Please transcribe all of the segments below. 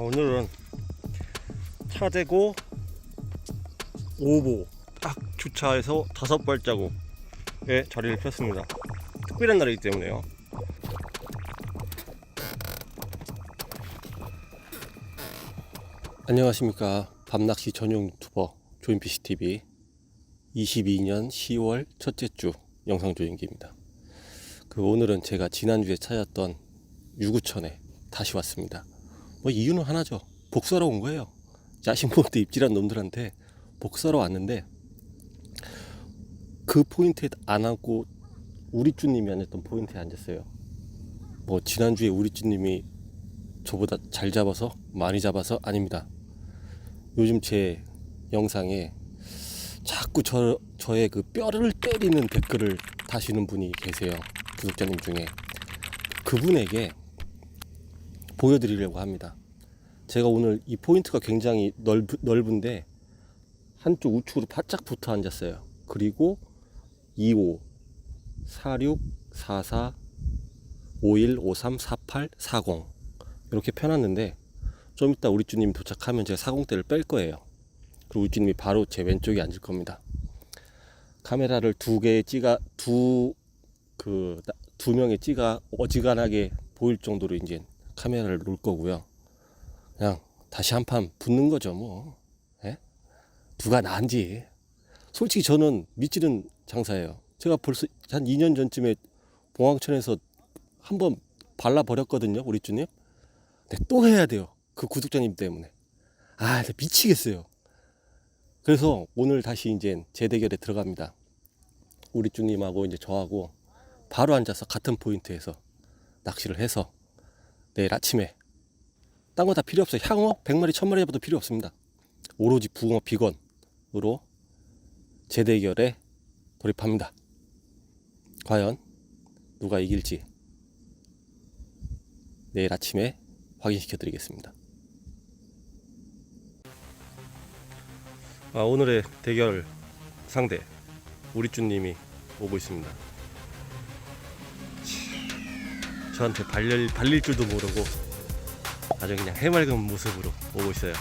자, 오늘은 차대고 5보 딱 주차해서 다섯 발자국에 자리를 폈습니다. 특별한 날이기 때문에요. 안녕하십니까 밤낚시 전용 유튜버 조인피시 TV 22년 10월 첫째 주 영상 조인기입니다. 그 오늘은 제가 지난주에 찾았던 유구천에 다시 왔습니다. 뭐 이유는 하나죠. 복수하러 온 거예요. 자신 못해 입질한 놈들한테 복수하러 왔는데 그 포인트에 안 앉고 우리 쭈님이 앉았던 포인트에 앉았어요. 뭐 지난주에 우리 쭈님이 저보다 잘 잡아서 많이 잡아서 아닙니다. 요즘 제 영상에 자꾸 저, 저의 그 뼈를 때리는 댓글을 다시는 분이 계세요. 구독자님 중에. 그분에게 보여드리려고 합니다. 제가 오늘 이 포인트가 굉장히 넓, 넓은데 한쪽 우측으로 바짝 붙어 앉았어요. 그리고 25, 46, 44, 51, 53, 48, 40 이렇게 펴놨는데 좀 이따 우리 주님 도착하면 제가 40대를 뺄 거예요. 그리고 우리 주님이 바로 제 왼쪽에 앉을 겁니다. 카메라를 두 개에 찍어 두그 두 명의 찌가 어지간하게 보일 정도로 이제 카메라를 놓을 거고요. 그냥 다시 한 판 붙는 거죠, 뭐. 예? 누가 나은지. 솔직히 저는 믿지는 장사예요. 제가 벌써 한 2년 전쯤에 봉황천에서 한 번 발라버렸거든요, 우리 주님. 근데 또 해야 돼요. 그 구독자님 때문에. 아, 미치겠어요. 그래서 오늘 다시 이제 재대결에 들어갑니다. 우리 주님하고 이제 저하고 바로 앉아서 같은 포인트에서 낚시를 해서 내일 아침에 딴 거 다 필요 없어요. 향어 100마리 1000마리 잡아도 필요 없습니다. 오로지 붕어 비건으로 재대결에 돌입합니다. 과연 누가 이길지 내일 아침에 확인시켜 드리겠습니다. 아, 오늘의 대결 상대 우리쭈님이 오고 있습니다. 저한테 발릴, 발릴 줄도 모르고 아주 그냥 해맑은 모습으로 오고 있어요.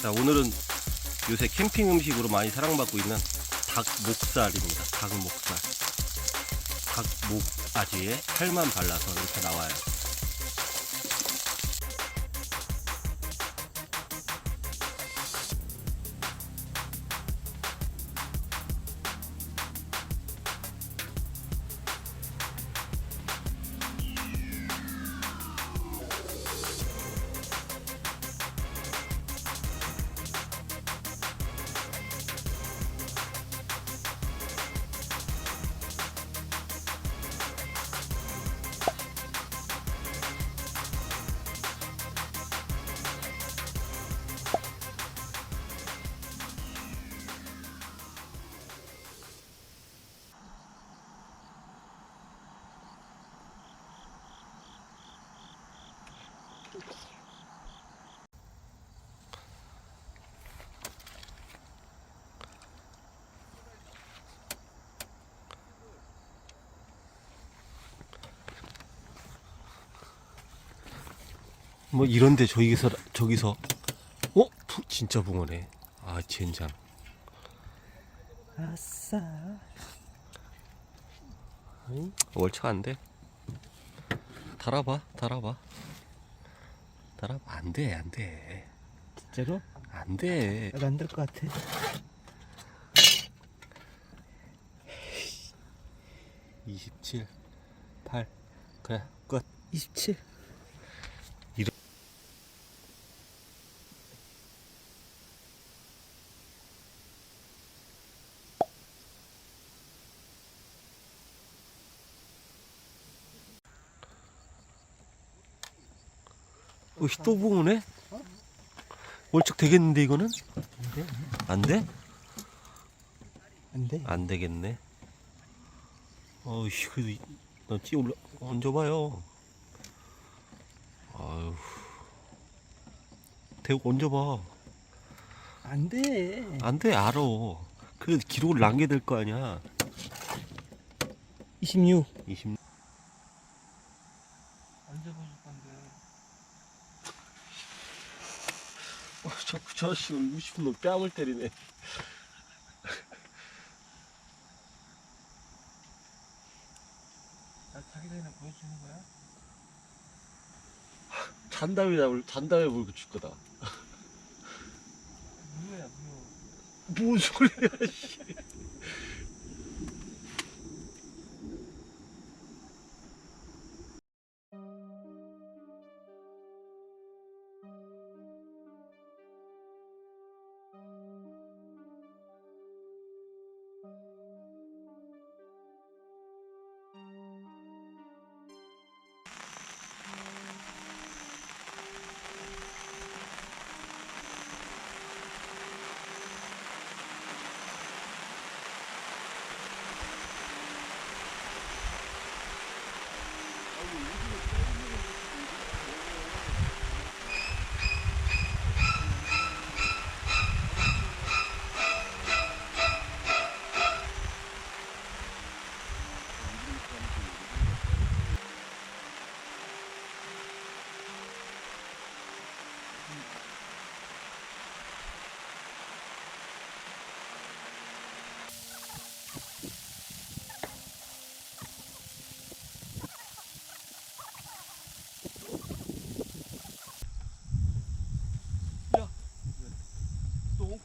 자, 오늘은 요새 캠핑 음식으로 많이 사랑받고 있는 닭 목살입니다. 닭 목살. 닭 목아지에 살만 발라서 이렇게 나와요. 뭐 이런데 저기서 저기서 어 부- 진짜 붕어네. 아 젠장. 아싸. 응? 월차 안 돼. 달아봐, 달아봐. 달아봐. 안 돼, 안 돼. 진짜로? 안 돼. 나도 안될 것 같아. 이십칠, 팔. 그래, 끝. 27. 어, 또 붕어네? 월척 되겠는데 이거는? 안 돼? 안 돼. 안 되겠네. 어이씨, 그래도 너찌 올라 얹어봐요. 아유, 대고 얹어봐. 안 돼. 안 돼, 알아. 그래도 기록을 남겨야 될거 아니야. 26. 20. 얹어보실 건데. 어, 자꾸 저 아저씨가 60분 뺨을 때리네. 나 자기 전에 보여주는 거야? 잔 다음에 나올, 잔 다음에 물고 줄 거다. 무효야, 무효. 뭔 소리야, 씨.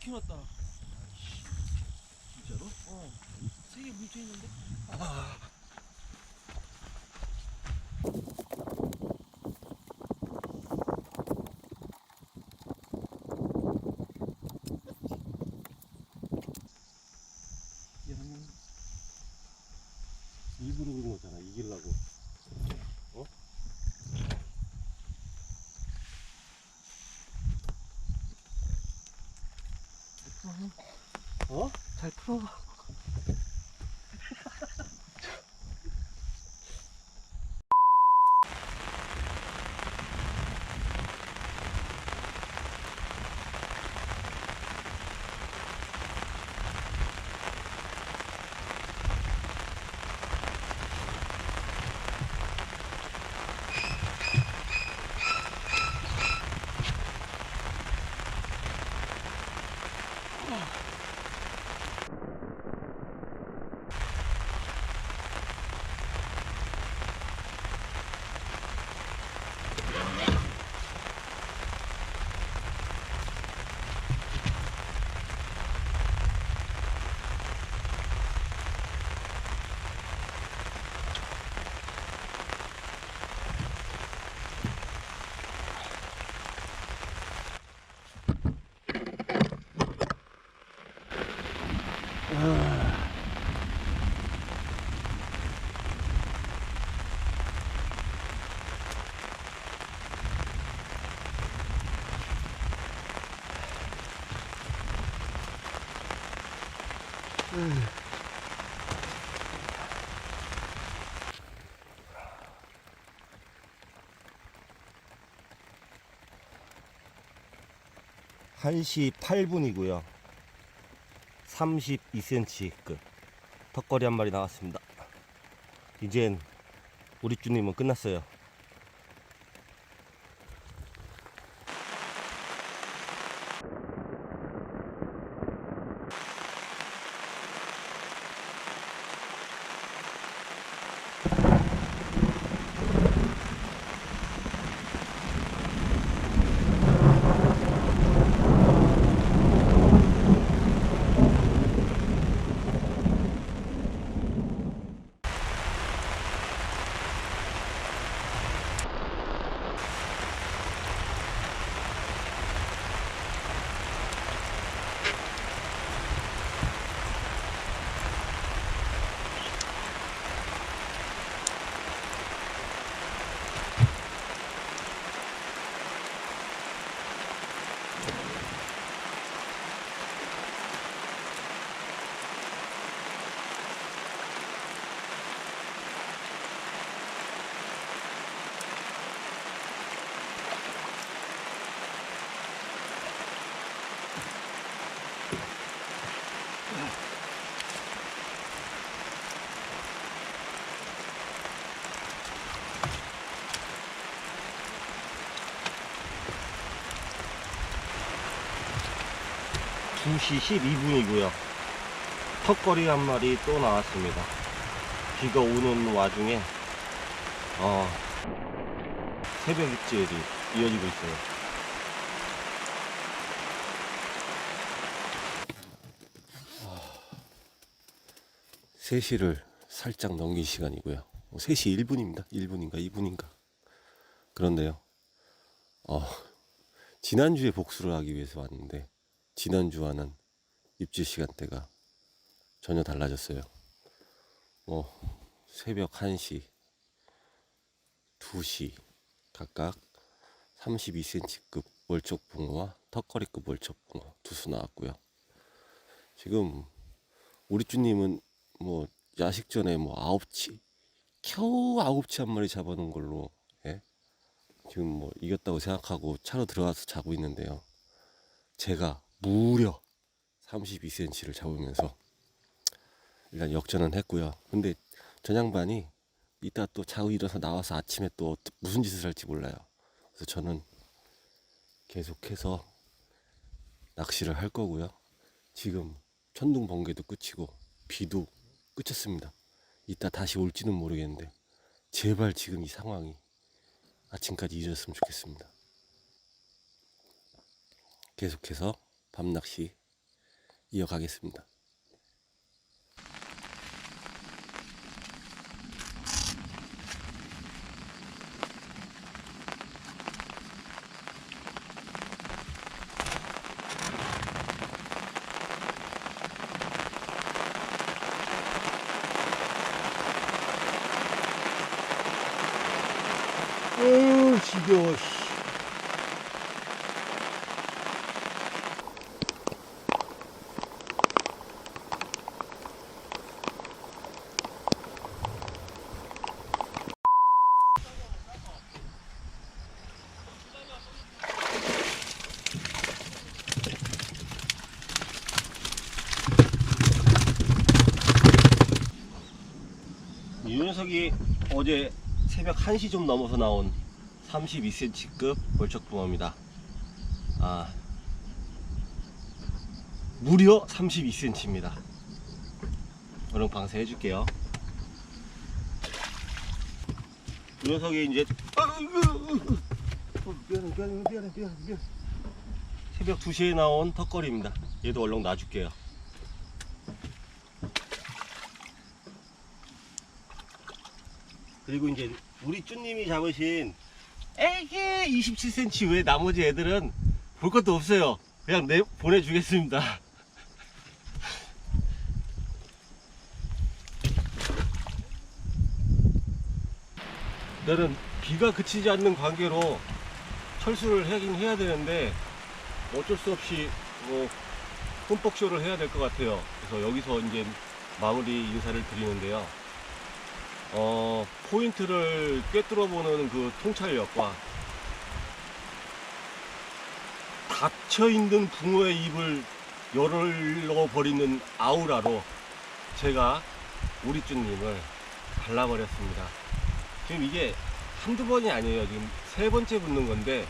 너 5kg 났다. 진짜로? 어. 세 개 뭉쳐 있는데? 얘는 일부러 그런 거잖아, 이기려고. 어? 어? 잘 풀어. 한시 8분이고요. 32cm급 턱걸이 한 마리 나왔습니다. 이젠 우리 주님은 끝났어요. 2시 12분이고요. 턱걸이 한 마리 또 나왔습니다. 비가 오는 와중에 어, 새벽 입질이 이어지고 있어요. 아, 3시를 살짝 넘긴 시간이고요. 3시 1분입니다. 1분인가 2분인가. 그런데요. 어, 지난주에 복수를 하기 위해서 왔는데 지난주와는 입질 시간대가 전혀 달라졌어요. 뭐 새벽 1시, 2시 각각 32cm급 월척 붕어와 턱걸이급 월척 붕어 두 수 나왔고요. 지금 우리 쭈님은 뭐 야식 전에 뭐 아홉치 겨우 아홉치 한 마리 잡아놓은 걸로 예? 지금 뭐 이겼다고 생각하고 차로 들어가서 자고 있는데요. 제가 무려 32cm를 잡으면서 일단 역전은 했고요. 근데 전양반이 이따 또 자고 일어서 나와서 아침에 또 무슨 짓을 할지 몰라요. 그래서 저는 계속해서 낚시를 할 거고요. 지금 천둥 번개도 끝이고 비도 끝쳤습니다. 이따 다시 올지는 모르겠는데 제발 지금 이 상황이 아침까지 잊었으면 좋겠습니다. 계속해서 밤낚시 이어가겠습니다. 지겨워 씨. 이 녀석이 어제 새벽 1시 좀 넘어서 나온 32cm급 벌쩍붕어입니다. 아, 무려 32cm입니다. 얼른 방생 해줄게요. 이 녀석이 이제 어, 새벽 2시에 나온 턱걸이입니다. 얘도 얼른 놔줄게요. 그리고 이제 우리 쭈님이 잡으신 애기 27cm 외 나머지 애들은 볼 것도 없어요. 그냥 내 보내주겠습니다. 나는 비가 그치지 않는 관계로 철수를 하긴 해야 되는데 어쩔 수 없이 뭐 흠뻑쇼를 해야 될 것 같아요. 그래서 여기서 이제 마무리 인사를 드리는데요. 어, 포인트를 꿰뚫어 보는 그 통찰력과 닫혀 있는 붕어의 입을 열어 버리는 아우라로 제가 우리 쭈님을 발라버렸습니다. 지금 이게 한두 번이 아니에요. 지금 세 번째 붙는 건데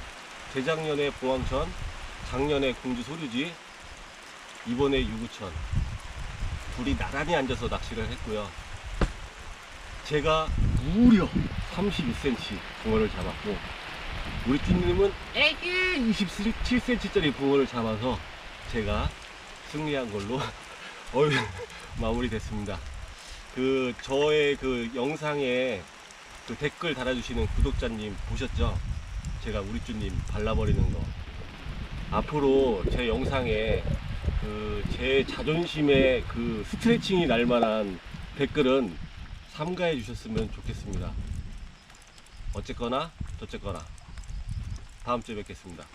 재작년에 봉황천, 작년에 공주 소류지, 이번에 유구천 둘이 나란히 앉아서 낚시를 했고요. 제가 무려 32cm 붕어를 잡았고 우리 팀님은 애기 27cm짜리 붕어를 잡아서 제가 승리한 걸로 마무리됐습니다. 그 저의 그 영상에 그 댓글 달아주시는 구독자님 보셨죠? 제가 우리 쭈님 발라버리는 거. 앞으로 제 영상에 그 제 자존심에 그 스트레칭이 날 만한 댓글은 삼가해 주셨으면 좋겠습니다. 어쨌거나 저쨌거나 다음 주에 뵙겠습니다.